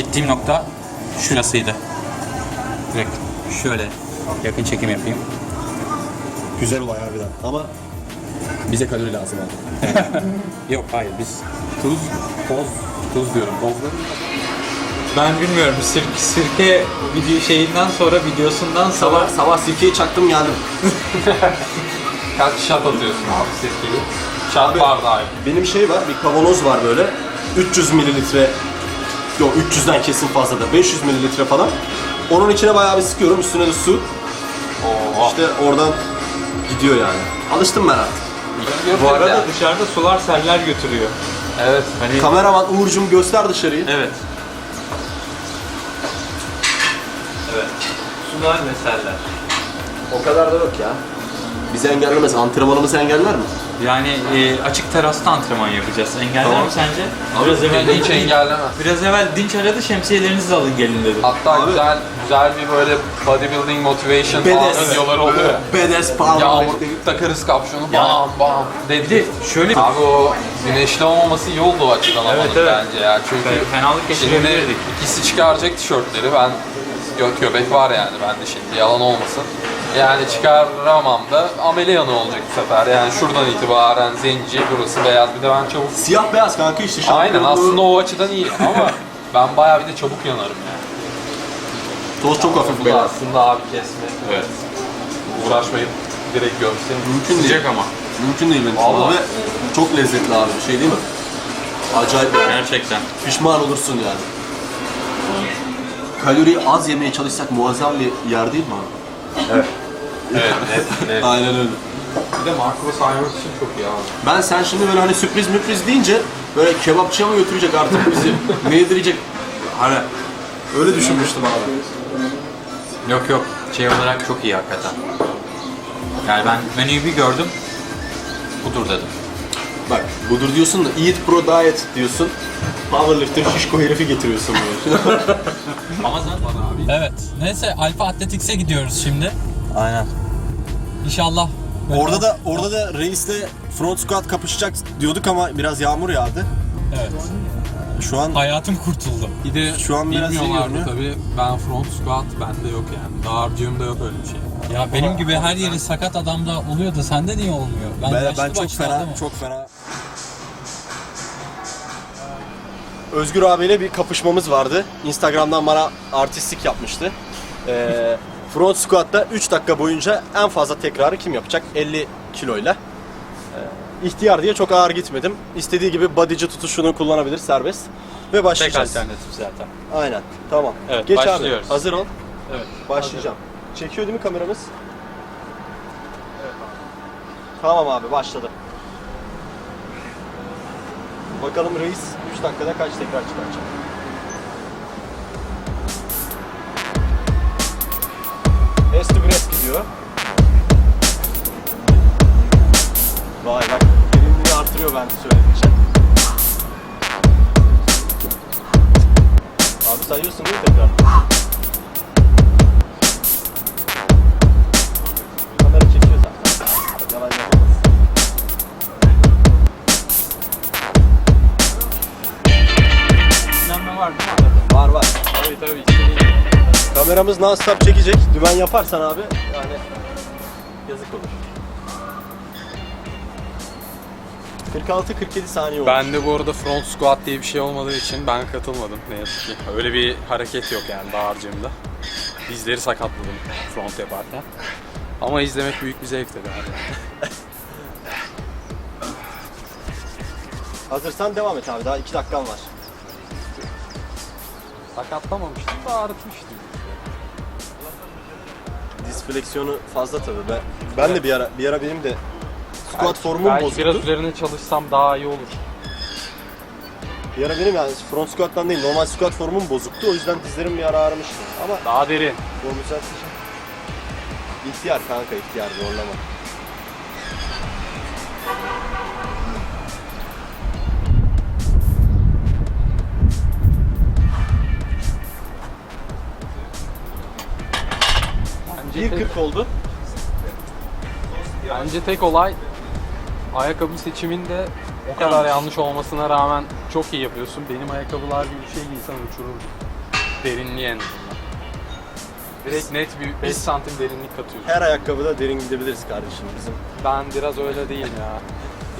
bittiğim nokta şurasıydı. Direkt şöyle yakın çekim yapayım. Güzel olay harbiden. Ama bize kalori lazım abi. Yok hayır biz tuz, toz, tuz diyorum. Tozları Ben bilmiyorum. Sirke, sirke video şeyinden sonra videosundan sonra Sabah, sabah sirkeyi çaktım geldim. Kaç şat atıyorsun abi sirkeli? Şat bardağı. Benim şey var, bir kavanoz var böyle. 300 mililitre, yok 300'den kesin fazla da 500 mililitre falan. Onun içine bayağı bir sıkıyorum, üstüne de su. Oo. İşte oradan gidiyor yani. Alıştım ben artık. bu arada dışarıda sular seller götürüyor. Evet. Hani Kameraman Uğur'cum göster dışarıyı. evet. Evet. Sular ve seller. O kadar da yok ya. Bizi engellemez, antrenmanımızı engeller mi? Yani e, açık terasta antrenman yapacağız. Engeller Tamam. mi sence? Biraz evvel Hiç dinç, engellemez. biraz evvel dinç aradı şemsiyelerinizi alın gelin dedi. Hatta Abi- güzel güzel bir böyle bodybuilding motivation falan Badass. videoları oluyor. Badass power. Yağmur takarız kapşonu bam bam dedi. De şöyle Abi o güneşli olmaması iyi oldu o açıdan Evet, evet, bence ya. Çünkü fenalık şimdi geçirebilirdik. ikisi çıkaracak tişörtleri. Ben göt göbek var yani bende şimdi yalan olmasın. Yani çıkaramam da amele yanı olacak bu sefer. Yani şuradan itibaren zenci, burası beyaz. Bir de ben çabuk... Siyah beyaz kanka işte. Aynen şampiyonluğu- aslında o açıdan iyi ama ben bayağı bir de çabuk yanarım yani. Toz çok hafif Bu da beyaz. aslında abi kesme. Evet. Uğraşmayıp direkt gömsün. Mümkün değil. Sıcak ama. Mümkün değil benim. Vallahi. Ve çok lezzetli abi bir şey değil mi? Acayip yani. Gerçekten. Pişman olursun yani. Kaloriyi az yemeye çalışsak muazzam bir yer değil mi abi? Evet, net, net. Aynen öyle. Bir de makro saymak için çok iyi abi. Ben sen şimdi böyle hani sürpriz müpriz deyince böyle kebapçıya mı götürecek artık bizi? ne yedirecek? Hani öyle düşünmüştüm abi. Yok yok. Şey olarak çok iyi hakikaten. Yani ben menüyü bir gördüm. Budur dedim. Bak budur diyorsun da Eat Pro Diet diyorsun. Powerlifter şişko herifi getiriyorsun böyle. Ama sen bana abi. Evet. Neyse Alfa Athletics'e gidiyoruz şimdi. Aynen. İnşallah. orada da orada da reisle front squat kapışacak diyorduk ama biraz yağmur yağdı. Evet. Şu an Hayatım kurtuldu. Bir de Şu an biraz iyi bilmiyorlardı görünüyor. tabii. Ben front squat bende yok yani. Dağarcığımda yok öyle bir şey. Ya benim gibi her yeri sakat adamda oluyor da sende niye olmuyor? Ben, Ben, yaşlı ben çok başlı fena, adamım. çok fena. Özgür abiyle bir kapışmamız vardı. Instagram'dan bana artistik yapmıştı. Ee, front squat'ta 3 dakika boyunca en fazla tekrarı kim yapacak? 50 kiloyla. Ee, ihtiyar diye çok ağır gitmedim. İstediği gibi bodyci tutuşunu kullanabilir serbest. Ve Tek başlayacağız. alternatif zaten. Aynen. Tamam. Evet, Geç başlıyoruz. abi. Hazır ol. Evet. Başlayacağım. Çekiyor değil mi kameramız? Tamam abi başladı. Bakalım reis 3 dakikada kaç tekrar çıkaracak. S to breast gidiyor. Vay bak verimliliği artırıyor ben söyledikçe. Abi sayıyorsun değil mi var değil mi arada? Var var. Tabii tabii. istediğin. Kameramız non-stop çekecek. Dümen yaparsan abi yani yazık olur. 46-47 saniye olmuş. Bende bu arada front squat diye bir şey olmadığı için ben katılmadım ne yazık ki. Öyle bir hareket yok yani dağarcığımda. Dizleri sakatladım front yaparken. Ama izlemek büyük bir zevk tabii abi. Hazırsan devam et abi. Daha 2 dakikan var. Sakatlamamıştım da ağrıtmıştım. Diz fleksiyonu fazla tabii. Ben, ben de bir ara bir ara benim de squat formum Belki bozuldu. biraz üzerine çalışsam daha iyi olur. Bir ara benim yani front squat'tan değil normal squat formum bozuktu. O yüzden dizlerim bir ara ağrımıştı. Ama Daha derin. düzelteceğim. İhtiyar kanka ihtiyar zorlama. 1.40 oldu. bence tek olay ayakkabı seçiminde o kadar yanlış olmasına rağmen çok iyi yapıyorsun. Benim ayakkabılar gibi bir şey giysen uçururdum. Derinliği en azından. Direkt net bir 5 santim derinlik katıyorsun. Her ayakkabıda derin gidebiliriz kardeşim bizim. Ben biraz öyle değilim ya.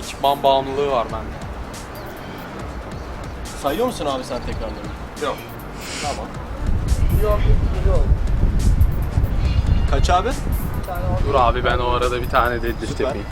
Ekipman bağımlılığı var bende. Sayıyor musun abi sen tekrarları? Yok. Tamam. Kaç abi? Dur abi ben o arada bir tane deadlift Süper. yapayım.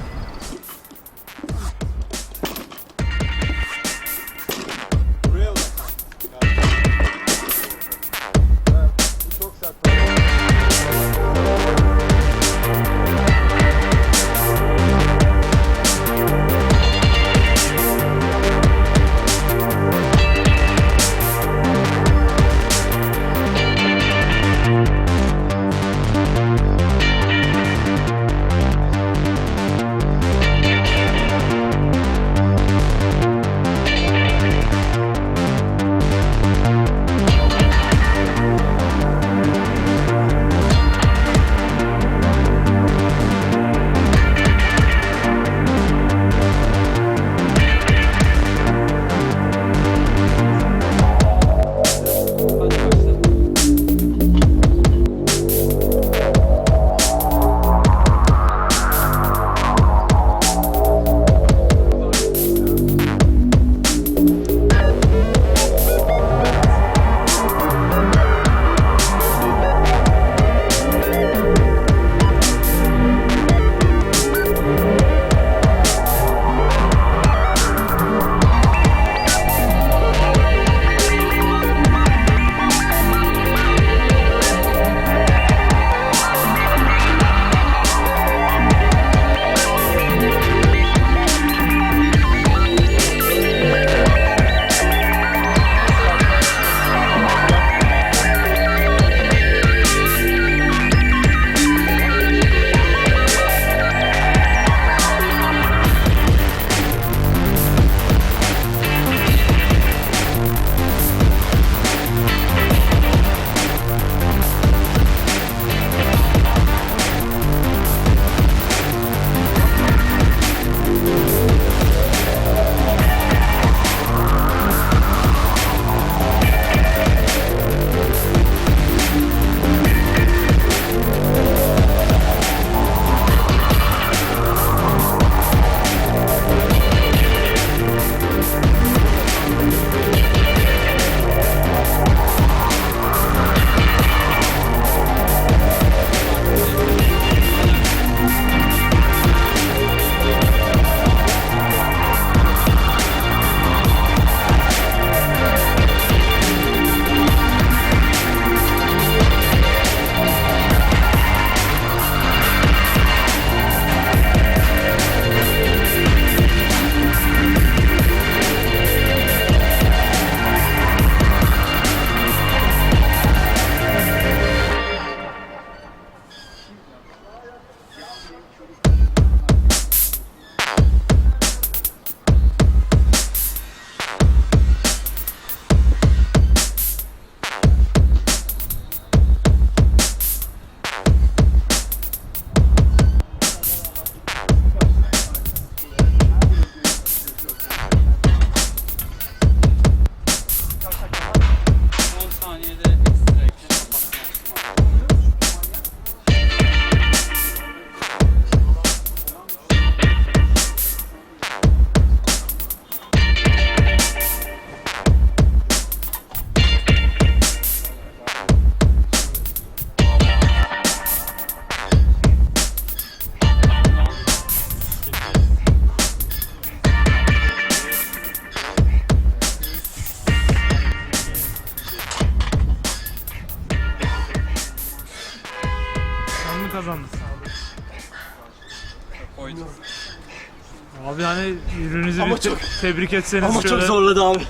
Abi hani ürününüzü Ama bir te- çok- tebrik etseniz Ama şöyle. çok zorladı abi.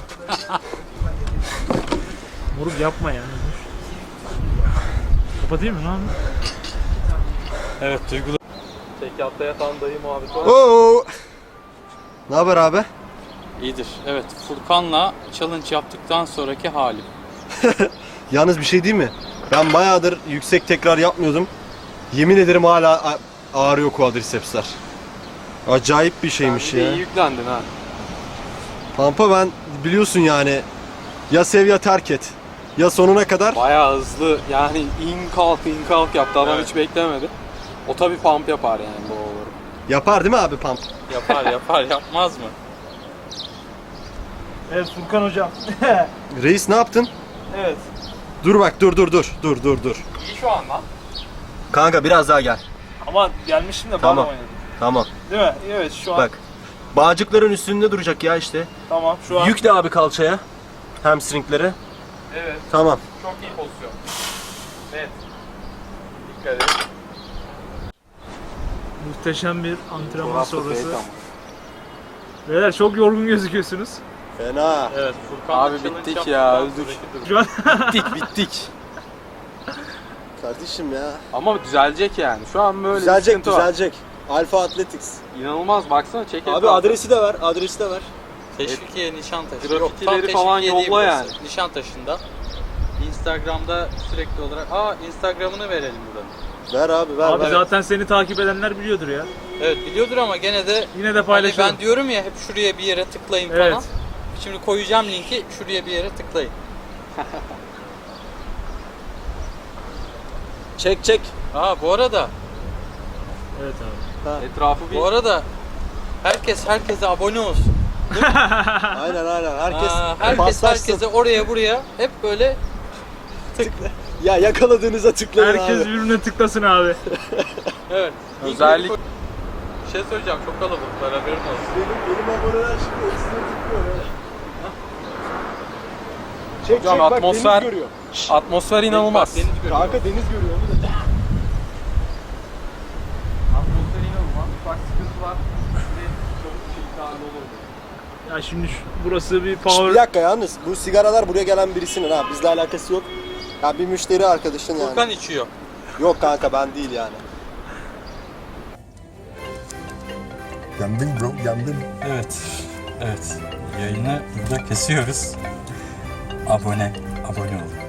Moruk yapma yani. Kapatayım mı lan? Evet duygulu. Tek yatta yatan dayı muhabbeti var. Oo. Ne haber abi? İyidir. Evet Furkan'la challenge yaptıktan sonraki halim. Yalnız bir şey değil mi? Ben bayağıdır yüksek tekrar yapmıyordum. Yemin ederim hala a- ağrıyor quadricepsler. Acayip bir şeymiş Sen ya. iyi yüklendin ha. Pampa ben biliyorsun yani ya sev ya terk et. Ya sonuna kadar Bayağı hızlı yani in kalk in kalk yaptı adam hiç beklemedi. O tabi pump yapar yani bu olur. yapar değil mi abi pump? Yapar yapar yapmaz mı? Evet Furkan hocam. Reis ne yaptın? evet. Dur bak dur dur dur. Dur dur dur. İyi şu an lan. Kanka biraz daha gel. Ama gelmiştim de Tamam. bana oynadım. Tamam. Değil mi? Evet şu an. Bak. Bağcıkların üstünde duracak ya işte. Tamam şu an. Yükle abi kalçaya. Hamstringleri. Evet Tamam. çok iyi pozisyon. Evet. Dikkat et. Muhteşem bir antrenman sonrası. Beyler çok yorgun gözüküyorsunuz. Fena. Evet Furkan Abi bittik ya öldük. Şu an Bittik bittik. Kardeşim ya. Ama düzelecek yani. Şu an böyle bir Düzelecek var. düzelecek. Alfa Athletics. İnanılmaz baksana çek Abi adresi de ver. Adresi de ver. Teşvikiye Nişantaşı. Grafitileri falan yolla yani. Nişantaşı'nda. Instagram'da sürekli olarak... Aa Instagram'ını verelim buradan. Ver abi ver abi ver. zaten seni takip edenler biliyordur ya. Evet biliyordur ama gene de Yine de hani paylaşalım. ben diyorum ya hep şuraya bir yere tıklayın Evet. falan. Şimdi koyacağım linki şuraya bir yere tıklayın. Çek çek. Aa bu arada Evet abi. Etrafı bir bu arada herkes herkese abone olsun. Aynen aynen. Herkes Aa, herkes paslaşsın. herkese oraya buraya hep böyle Ya yakaladığınıza tıklayın Herkes abi. birbirine tıklasın abi. evet. Özellik- Bir şey söyleyeceğim çok kalabalıklar haberin olsun. Benim, benim aboneler şimdi hepsini tıklıyor böyle. Çek Hocam, çek bak atmosfer- deniz görüyor. atmosfer inanılmaz. Bak, deniz görüyor. Kanka deniz görüyor onu da. Atmosfer inanılmaz. Bak sıkıntılar. Çabuk Ya şimdi şu- burası bir Şş, power... bir dakika yalnız bu sigaralar buraya gelen birisinin ha bizle alakası yok. Ya bir müşteri arkadaşın yani. Furkan içiyor. Yok kanka ben değil yani. Yandın bro, yandın. Evet. Evet. Yayını burada kesiyoruz. Abone. Abone olun.